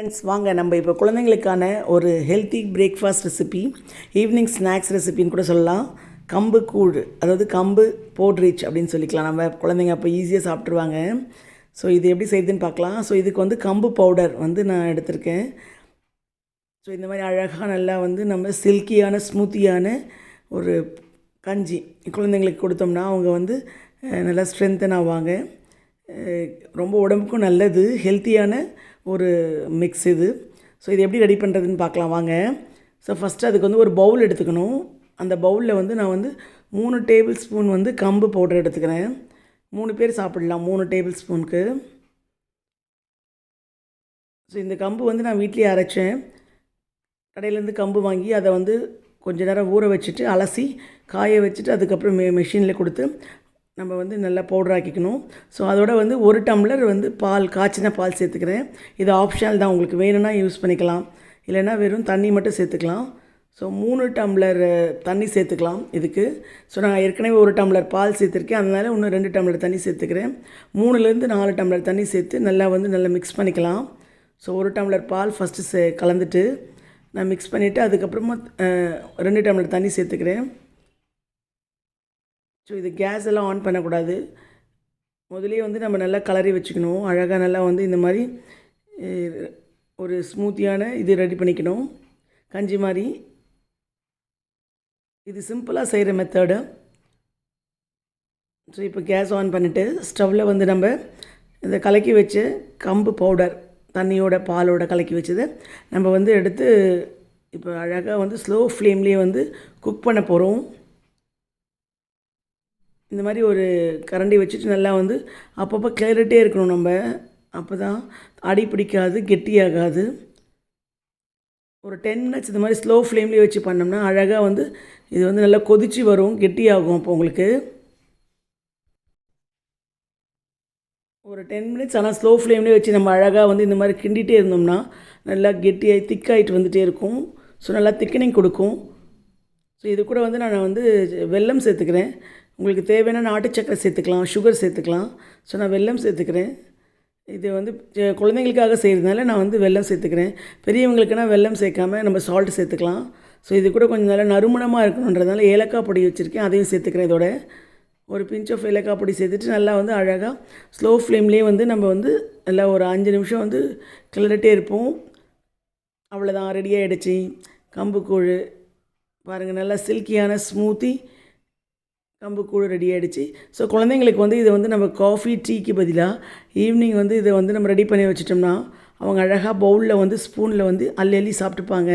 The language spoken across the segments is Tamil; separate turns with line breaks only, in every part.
ஃப்ரெண்ட்ஸ் வாங்க நம்ம இப்போ குழந்தைங்களுக்கான ஒரு healthy breakfast recipe evening snacks ரெசிபின்னு கூட சொல்லலாம். கம்பு கூழ் அதாவது கம்பு போட்ரிச் அப்படின்னு சொல்லிக்கலாம். நம்ம குழந்தைங்க அப்போ ஈஸியாக சாப்பிட்ருவாங்க ஸோ இது எப்படி செய்யுதுன்னு பார்க்கலாம். ஸோ இதுக்கு வந்து கம்பு பவுடர் வந்து நான் எடுத்திருக்கேன். ஸோ இந்த மாதிரி அழகாக நல்லா வந்து நம்ம சில்கியான ஸ்மூத்தியான ஒரு கஞ்சி குழந்தைங்களுக்கு கொடுத்தோம்னா அவங்க வந்து நல்லா ஸ்ட்ரென்தன் ஆவாங்க. ரொம்ப உடம்புக்கும் நல்லது. ஹெல்த்தியான ஒரு மிக்ஸ் இது. ஸோ இது எப்படி ரெடி பண்ணுறதுன்னு பார்க்கலாம் வாங்க. ஸோ ஃபஸ்ட்டு அதுக்கு வந்து ஒரு பவுல் எடுத்துக்கணும். அந்த பவுலில் வந்து நான் வந்து மூணு டேபிள் ஸ்பூன் வந்து கம்பு பவுடர் எடுத்துக்கிறேன். மூணு பேர் சாப்பிடலாம் மூணு டேபிள் ஸ்பூனுக்கு ஸோ இந்த கம்பு வந்து நான் வீட்லேயே அரைச்சேன். கடையிலேருந்து கம்பு வாங்கி அதை வந்து கொஞ்ச நேரம் ஊற வச்சுட்டு அலசி காய வச்சுட்டு அதுக்கப்புறம் மெ மிஷினில் கொடுத்து நம்ம வந்து நல்லா பவுடர் ஆக்கிக்கணும். ஸோ அதோட வந்து ஒரு டம்ளர் வந்து பால் காய்ச்சின பால் சேர்த்துக்கிறேன். இது ஆப்ஷனல் தான். உங்களுக்கு வேணும்னா யூஸ் பண்ணிக்கலாம். இல்லைன்னா வெறும் தண்ணி மட்டும் சேர்த்துக்கலாம். ஸோ மூணு டம்ளர் தண்ணி சேர்த்துக்கலாம் இதுக்கு. ஸோ நான் ஏற்கனவே ஒரு டம்ளர் பால் சேர்த்துருக்கேன். அதனால் இன்னும் ரெண்டு டம்ளர் தண்ணி சேர்த்துக்கிறேன். மூணுலேருந்து நாலு டம்ளர் தண்ணி சேர்த்து நல்லா வந்து நல்லா மிக்ஸ் பண்ணிக்கலாம். ஸோ ஒரு டம்ளர் பால் ஃபஸ்ட்டு சே கலந்துட்டு நான் மிக்ஸ் பண்ணிவிட்டு அதுக்கப்புறமா ரெண்டு டம்ளர் தண்ணி சேர்த்துக்கிறேன். ஸோ இது கேஸ் எல்லாம் ஆன் பண்ணக்கூடாது. முதலே வந்து நம்ம நல்லா கலரி வச்சுக்கணும். அழகாக நல்லா வந்து இந்த மாதிரி ஒரு ஸ்மூத்தியான இது ரெடி பண்ணிக்கணும். கஞ்சி மாதிரி. இது சிம்பிளாக செய்கிற மெத்தடு ஸோ இப்போ கேஸ் ஆன் பண்ணிவிட்டு ஸ்டவ்வில் வந்து நம்ம இந்த கலக்கி வச்சு கம்பு பவுடர் தண்ணியோட பாலோட கலக்கி வச்சது நம்ம வந்து எடுத்து இப்போ அழகாக வந்து ஸ்லோ ஃப்ளேம்லேயே வந்து குக் பண்ண போகிறோம் இந்த மாதிரி ஒரு கரண்டி வச்சுட்டு நல்லா வந்து அப்பப்போ கிளறிட்டே இருக்கணும் நம்ம. அப்போ தான் அடி பிடிக்காது கெட்டியாகாது. ஒரு டென் மினிட்ஸ் இந்த மாதிரி ஸ்லோ ஃப்ளேம்லேயே வச்சு பண்ணோம்னா அழகாக வந்து இது வந்து நல்லா கொதிச்சு வரும் கெட்டியாகும் அப்போ உங்களுக்கு. ஒரு டென் மினிட்ஸ் ஆனால் ஸ்லோ ஃப்ளேம்லேயே வச்சு நம்ம அழகாக வந்து இந்த மாதிரி கிண்டிகிட்டே இருந்தோம்னா நல்லா கெட்டியாகி திக்காயிட்டு வந்துகிட்டே இருக்கும். ஸோ நல்லா திக்கனிங் கொடுக்கும். ஸோ இது கூட வந்து நான் வந்து வெல்லம் சேர்த்துக்கிறேன். உங்களுக்கு தேவையான நாட்டு சக்கரை சேர்த்துக்கலாம் சுகர் சேர்த்துக்கலாம். ஸோ நான் வெல்லம் சேர்த்துக்கிறேன். இது வந்து குழந்தைங்களுக்காக செய்கிறதுனால நான் வந்து வெல்லம் சேர்த்துக்கிறேன். பெரியவங்களுக்குனா வெல்லம் சேர்க்காம நம்ம சால்ட் சேர்த்துக்கலாம். ஸோ இது கூட கொஞ்சம் நல்லா நறுமணமாக இருக்கணுன்றதுனால ஏலக்காய் பொடி வச்சுருக்கேன். அதையும் சேர்த்துக்கிறேன் இதோட. ஒரு பிஞ்ச் ஆஃப் ஏலக்காய் பொடி சேர்த்துட்டு நல்லா வந்து அழகாக ஸ்லோ ஃப்ளேம்லேயே வந்து நம்ம வந்து நல்லா ஒரு அஞ்சு நிமிஷம் வந்து கிளறிட்டே இருப்போம். அவ்வளோதான் ரெடி ஆகிடுச்சு கம்பு கூழ் பாருங்கள் நல்லா சில்கியான ஸ்மூத்தி கம்பு கூழ் ரெடி ஆகிடுச்சு ஸோ குழந்தைங்களுக்கு வந்து இதை வந்து நம்ம காஃபி டீக்கு பதிலாக ஈவினிங் வந்து இதை வந்து நம்ம ரெடி பண்ணி வச்சிட்டோம்னா அவங்க அழகாக பவுலில் வந்து ஸ்பூனில் வந்து அள்ளி அள்ளி சாப்பிட்டுப்பாங்க.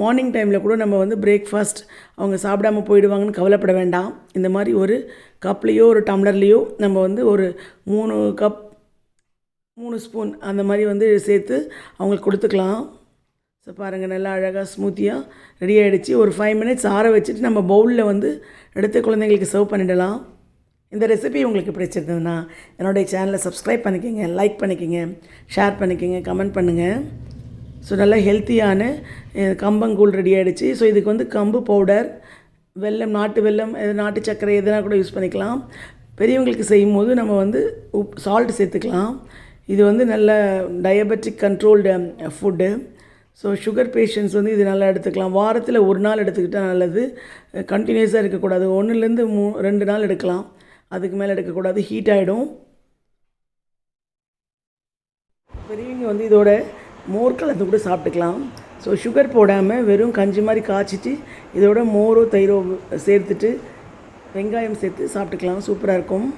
மார்னிங் டைமில் கூட நம்ம வந்து பிரேக்ஃபாஸ்ட் அவங்க சாப்பிடாம போயிடுவாங்கன்னு கவலைப்பட வேண்டாம். இந்த மாதிரி ஒரு கப்லேயோ ஒரு டம்ளர்லேயோ நம்ம வந்து ஒரு மூணு கப் மூணு ஸ்பூன் அந்த மாதிரி வந்து சேர்த்து அவங்களுக்கு கொடுத்துக்கலாம். ஸோ பாருங்கள் நல்லா அழகாக ஸ்மூத்தியாக ரெடி ஆகிடுச்சு ஒரு ஃபைவ் மினிட்ஸ் ஆற வச்சுட்டு நம்ம பவுலில் வந்து எடுத்து குழந்தைங்களுக்கு சர்வ் பண்ணிடலாம். இந்த ரெசிபி உங்களுக்கு பிடிச்சிருந்ததுன்னா என்னுடைய சேனலை சப்ஸ்கிரைப் பண்ணிக்கோங்க லைக் பண்ணிக்கோங்க ஷேர் பண்ணிக்கோங்க கமெண்ட் பண்ணுங்கள் ஸோ நல்லா ஹெல்த்தியான கம்பங்கூழ் ரெடி ஆகிடுச்சு ஸோ இதுக்கு வந்து கம்பு பவுடர் வெல்லம் நாட்டு வெல்லம் நாட்டு சர்க்கரை எதுனா கூட யூஸ் பண்ணிக்கலாம். பெரியவங்களுக்கு செய்யும் போது நம்ம வந்து உப் சால்ட் சேர்த்துக்கலாம். இது வந்து நல்ல diabetic controlled food so sugar patients வந்து இது நல்லா எடுத்துக்கலாம். வாரத்தில் ஒரு நாள் எடுத்துக்கிட்டால் நல்லது. கண்டினியூஸாக இருக்கக்கூடாது. ஒன்றுலேருந்து மூ ரெண்டு நாள் எடுக்கலாம். அதுக்கு மேலே எடுக்கக்கூடாது. ஹீட் ஆகிடும் பெரியவங்க வந்து இதோட மோர் கலந்து கூட சாப்பிட்டுக்கலாம். ஸோ சுகர் போடாமல் வெறும் கஞ்சி மாதிரி காய்ச்சிட்டு இதோட மோரோ தயிரோ சேர்த்துட்டு வெங்காயம் சேர்த்து சாப்பிட்டுக்கலாம். சூப்பராக இருக்கும்.